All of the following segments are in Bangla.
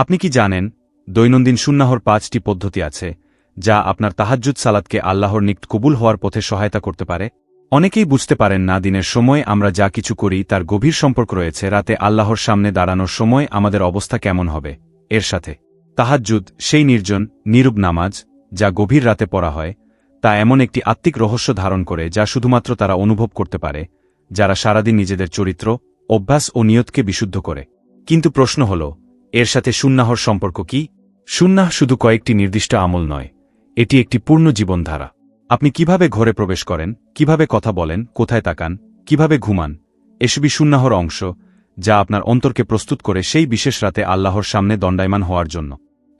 আপনি কি জানেন, দৈনন্দিন সুন্নাহর পাঁচটি পদ্ধতি আছে, যা আপনার তাহাজ্জুদ সালাদকে আল্লাহর নিকট কবুল হওয়ার পথে সহায়তা করতে পারে? অনেকেই বুঝতে পারেন না, দিনের সময় আমরা যা কিছু করি, তার গভীর সম্পর্ক রয়েছে, রাতে আল্লাহর সামনে দাঁড়ানোর সময় আমাদের অবস্থা কেমন হবে? এর সাথে, তাহাজ্জুদ সেই নির্জন নিরূপ নামাজ, যা গভীর রাতে পড়া হয়, তা এমন একটি আত্মিক রহস্য ধারণ করে, যা শুধুমাত্র তারা অনুভব করতে পারে, যারা সারাদিন নিজেদের চরিত্র, অভ্যাস ও নিয়তকে বিশুদ্ধ করে। কিন্তু প্রশ্ন হল এর সাথে সুন্নাহর সম্পর্ক কি? সুন্নাহ শুধু কয়েকটি নির্দিষ্ট আমল নয়, এটি একটি পূর্ণ জীবনধারা। আপনি কীভাবে ঘরে প্রবেশ করেন, কীভাবে কথা বলেন, কোথায় তাকান, কীভাবে ঘুমান, এসবই সুন্নাহর অংশ, যা আপনার অন্তরকে প্রস্তুত করে সেই বিশেষ রাতে আল্লাহর সামনে দণ্ডায়মান হওয়ার জন্য।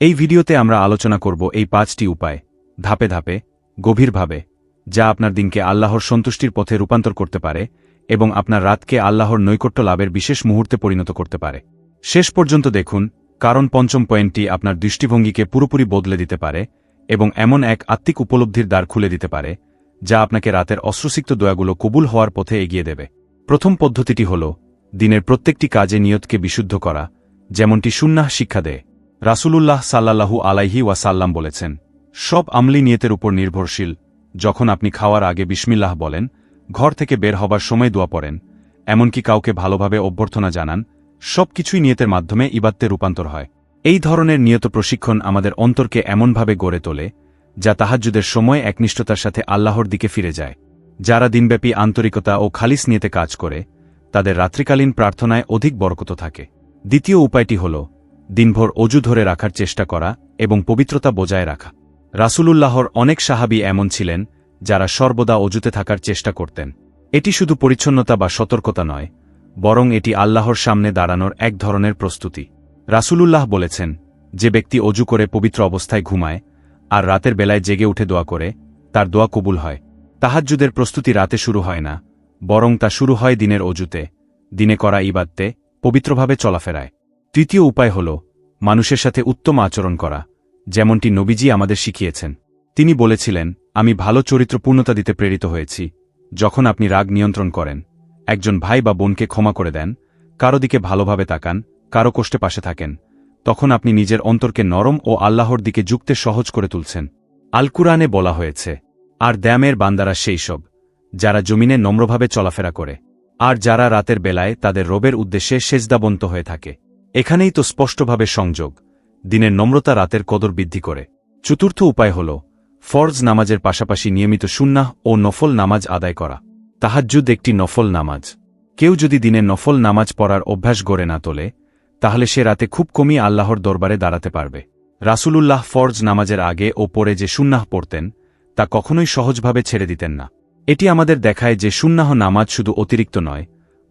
এই ভিডিওতে আমরা আলোচনা করব এই পাঁচটি উপায়, ধাপে ধাপে, গভীরভাবে, যা আপনার দিনকে আল্লাহর সন্তুষ্টির পথে রূপান্তর করতে পারে এবং আপনার রাতকে আল্লাহর নৈকট্য লাভের বিশেষ মুহূর্তে পরিণত করতে পারে। শেষ পর্যন্ত দেখুন, কারণ পঞ্চম পয়েন্টটি আপনার দৃষ্টিভঙ্গিকে পুরোপুরি বদলে দিতে পারে এবং এমন এক আত্মিক উপলব্ধির দ্বার খুলে দিতে পারে, যা আপনাকে রাতের অশ্রুসিক্ত দয়াগুলো কবুল হওয়ার পথে এগিয়ে দেবে। প্রথম পদ্ধতিটি হল, দিনের প্রত্যেকটি কাজে নিয়তকে বিশুদ্ধ করা, যেমনটি সুন্নাহ শিক্ষা দেয়। রাসূলুল্লাহ সাল্লাল্লাহু আলাইহি ওয়াসাল্লাম বলেছেন, সব আমলি নিয়তের উপর নির্ভরশীল, যখন আপনি খাওয়ার আগে বিসমিল্লাহ বলেন, ঘর থেকে বের হবার সময় দোয়া পড়েন, এমনকি কাউকে ভালোভাবে অভ্যর্থনা জানান সব কিছুই নিয়তের মাধ্যমে ইবাত্তে রূপান্তর হয়। এই ধরনের নিয়ত প্রশিক্ষণ আমাদের অন্তরকে এমনভাবে গড়ে তোলে, যা তাহাজ্জুদের সময় একনিষ্ঠতার সাথে আল্লাহর দিকে ফিরে যায়। যারা দিনব্যাপী আন্তরিকতা ও খালিস নিয়েতে কাজ করে, তাদের রাত্রিকালীন প্রার্থনায় অধিক বরকত থাকে। দ্বিতীয় উপায়টি হল, দিনভর অজু ধরে রাখার চেষ্টা করা এবং পবিত্রতা বজায় রাখা। রাসূলুল্লাহর অনেক সাহাবি এমন ছিলেন, যারা সর্বদা অজুতে থাকার চেষ্টা করতেন। এটি শুধু পরিচ্ছন্নতা বা সতর্কতা নয় বরং এটি আল্লাহর সামনে দাঁড়ানোর এক ধরনের প্রস্তুতি। রাসূলুল্লাহ বলেছেন, যে ব্যক্তি অজু করে পবিত্র অবস্থায় ঘুমায়, আর রাতের বেলায় জেগে উঠে দোয়া করে, তার দোয়া কবুল হয়। তাহাজ্জুদের প্রস্তুতি রাতে শুরু হয় না, বরং তা শুরু হয় দিনের অজুতে, দিনে করা ইবাদতে, পবিত্রভাবে চলাফেরায়। তৃতীয় উপায় হল, মানুষের সাথে উত্তম আচরণ করা, যেমনটি নবীজি আমাদের শিখিয়েছেন। তিনি বলেছিলেন, আমি ভালো চরিত্রপূর্ণতা দিতে প্রেরিত হয়েছি, যখন আপনি রাগ নিয়ন্ত্রণ করেন। একজন ভাই বা বোনকে ক্ষমা করে দেন, কারও দিকে ভালোভাবে তাকান, কারও কষ্টে পাশে থাকেন, তখন আপনি নিজের অন্তরকে নরম ও আল্লাহর দিকে যুক্তে সহজ করে তুলছেন। আল কুরআনে বলা হয়েছে, আর দ্যামের বান্দারা সেই সব, যারা জমিনে নম্রভাবে চলাফেরা করে, আর যারা রাতের বেলায় তাদের রবের উদ্দেশ্যে সেজদাবন্ত হয়ে থাকে। এখানেই তো স্পষ্টভাবে সংযোগ, দিনের নম্রতা রাতের কদর বৃদ্ধি করে। চতুর্থ উপায় হল, ফরজ নামাজের পাশাপাশি নিয়মিত সুন্নাহ ও নফল নামাজ আদায় করা। তাহাজ্জুদ একটি নফল নামাজ। কেউ যদি দিনে নফল নামাজ পড়ার অভ্যাস গড়ে না তোলে, তাহলে সে রাতে খুব কমই আল্লাহর দরবারে দাঁড়াতে পারবে। রাসূলুল্লাহ ফরজ নামাজের আগে ও পরে যে সুন্নাহ পড়তেন, তা কখনোই সহজভাবে ছেড়ে দিতেন না। এটি আমাদের দেখায় যে সুন্নাহ নামাজ শুধু অতিরিক্ত নয়,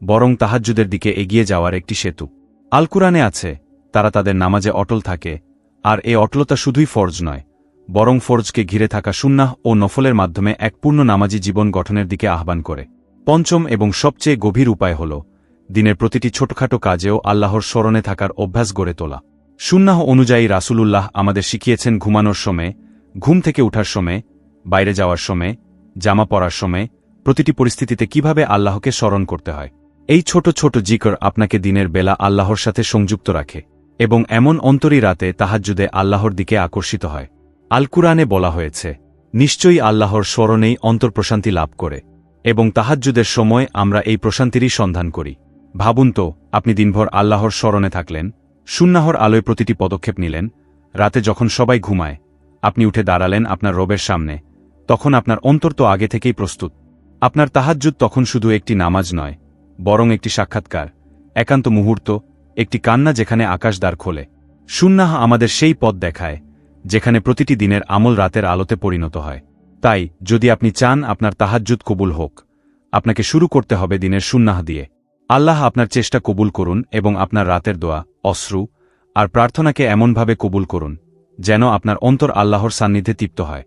বরং তাহাজ্জুদের দিকে এগিয়ে যাওয়ার একটি সেতু। আল কুরআনে আছে, তারা তাদের নামাজে অটল থাকে, আর এ অটলতা শুধুই ফরজ নয়। বরং ফরজকে ঘিরে থাকা সুন্নাহ ও নফলের মাধ্যমে এক পূর্ণ নামাজি জীবন গঠনের দিকে আহ্বান করে। পঞ্চম এবং সবচেয়ে গভীর উপায় হল, দিনের প্রতিটি ছোটখাটো কাজেও আল্লাহর স্মরণে থাকার অভ্যাস গড়ে তোলা। সুন্নাহ অনুযায়ী রাসূলুল্লাহ আমাদের শিখিয়েছেন ঘুমানোর সময়, ঘুম থেকে উঠার সময়, বাইরে যাওয়ার সময়, জামা পরার সময়, প্রতিটি পরিস্থিতিতে কীভাবে আল্লাহকে স্মরণ করতে হয়। এই ছোট ছোট জিকর আপনাকে দিনের বেলা আল্লাহর সাথে সংযুক্ত রাখে এবং এমন অন্তরী রাতে তাহাজ্জুদে আল্লাহর দিকে আকর্ষিত হয়। আল কুরআনে বলা হয়েছে, নিশ্চয়ই আল্লাহর স্মরণেই অন্তর্প্রশান্তি লাভ করে, এবং তাহাজ্জুদের সময় আমরা এই প্রশান্তিরই সন্ধান করি। ভাবুন তো, আপনি দিনভর আল্লাহর স্মরণে থাকলেন, সুন্নাহর আলোয় প্রতিটি পদক্ষেপ নিলেন, রাতে যখন সবাই ঘুমায়, আপনি উঠে দাঁড়ালেন আপনার রবের সামনে, তখন আপনার অন্তর তো আগে থেকেই প্রস্তুত। আপনার তাহাজ্জুদ তখন শুধু একটি নামাজ নয়, বরং একটি সাক্ষাৎকার, একান্ত মুহূর্ত, একটি কান্না যেখানে আকাশ দ্বার খোলে। সুন্নাহ আমাদের সেই পথ দেখায় যেখানে প্রতিটি দিনের আমল রাতের আলোতে পরিণত হয়। তাই, যদি আপনি চান আপনার তাহাজ্জুদ কবুল হোক, আপনাকে শুরু করতে হবে দিনের সুন্নাহ দিয়ে। আল্লাহ আপনার চেষ্টা কবুল করুন এবং আপনার রাতের দোয়া, অশ্রু আর প্রার্থনাকে এমনভাবে কবুল করুন, যেন আপনার অন্তর আল্লাহর সান্নিধ্যে তৃপ্ত হয়।